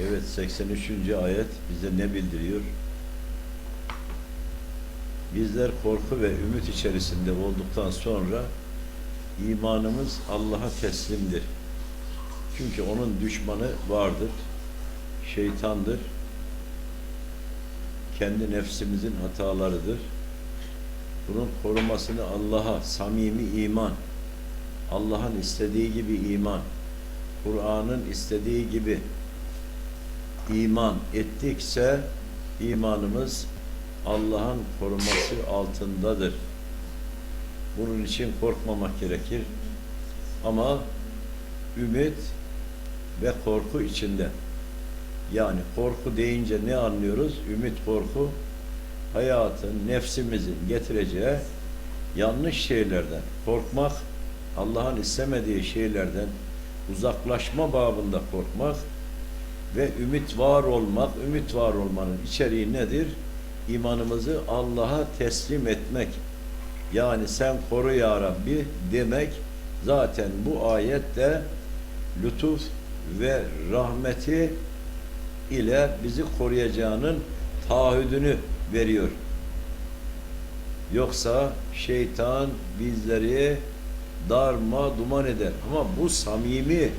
Evet 83. ayet bize ne bildiriyor? Bizler korku ve ümit içerisinde olduktan sonra imanımız Allah'a teslimdir. Çünkü onun düşmanı vardır. Şeytandır. Kendi nefsimizin hatalarıdır. Bunun korumasını Allah'a samimi iman, Allah'ın istediği gibi iman, Kur'an'ın istediği gibi iman ettikse imanımız Allah'ın koruması altındadır. Bunun için korkmamak gerekir. Ama ümit ve korku içinde. Yani korku deyince ne anlıyoruz? Ümit korku hayatın, nefsimizin getireceği yanlış şeylerden korkmak, Allah'ın istemediği şeylerden uzaklaşma babında korkmak ve ümit var olmak, ümit var olmanın içeriği nedir? İmanımızı Allah'a teslim etmek. Yani sen koru ya Rabbi demek zaten bu ayette lütuf ve rahmeti ile bizi koruyacağının taahhüdünü veriyor. Yoksa şeytan bizleri darma duman eder. Ama bu samimi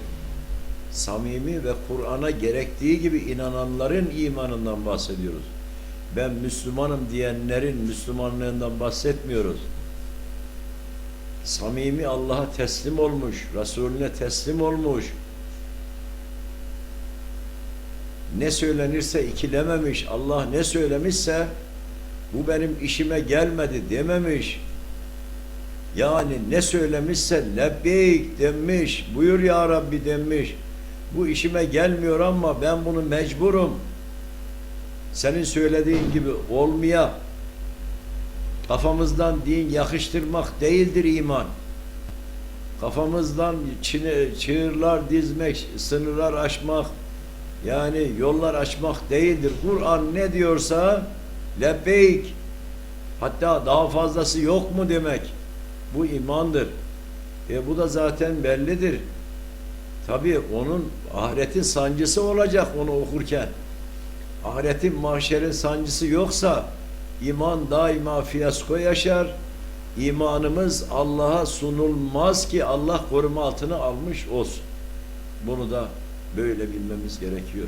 samimi ve Kur'an'a gerektiği gibi inananların imanından bahsediyoruz. Ben Müslümanım diyenlerin Müslümanlığından bahsetmiyoruz. Samimi Allah'a teslim olmuş, Resulüne teslim olmuş. Ne söylenirse ikilememiş, Allah ne söylemişse bu benim işime gelmedi dememiş. Yani ne söylemişse lebbeyk demiş, buyur ya Rabbi demiş. Bu işime gelmiyor ama ben bunu mecburum. Senin söylediğin gibi olmaya kafamızdan din yakıştırmak değildir iman. Kafamızdan çığırlar dizmek, sınırlar aşmak, yani yollar açmak değildir. Kur'an ne diyorsa lebbeyk hatta daha fazlası yok mu demek. Bu imandır. E bu da zaten bellidir. Tabi onun ahiretin sancısı olacak onu okurken. Ahiretin mahşerin sancısı yoksa iman daima fiyasko yaşar. İmanımız Allah'a sunulmaz ki Allah koruma altına almış olsun. Bunu da böyle bilmemiz gerekiyor.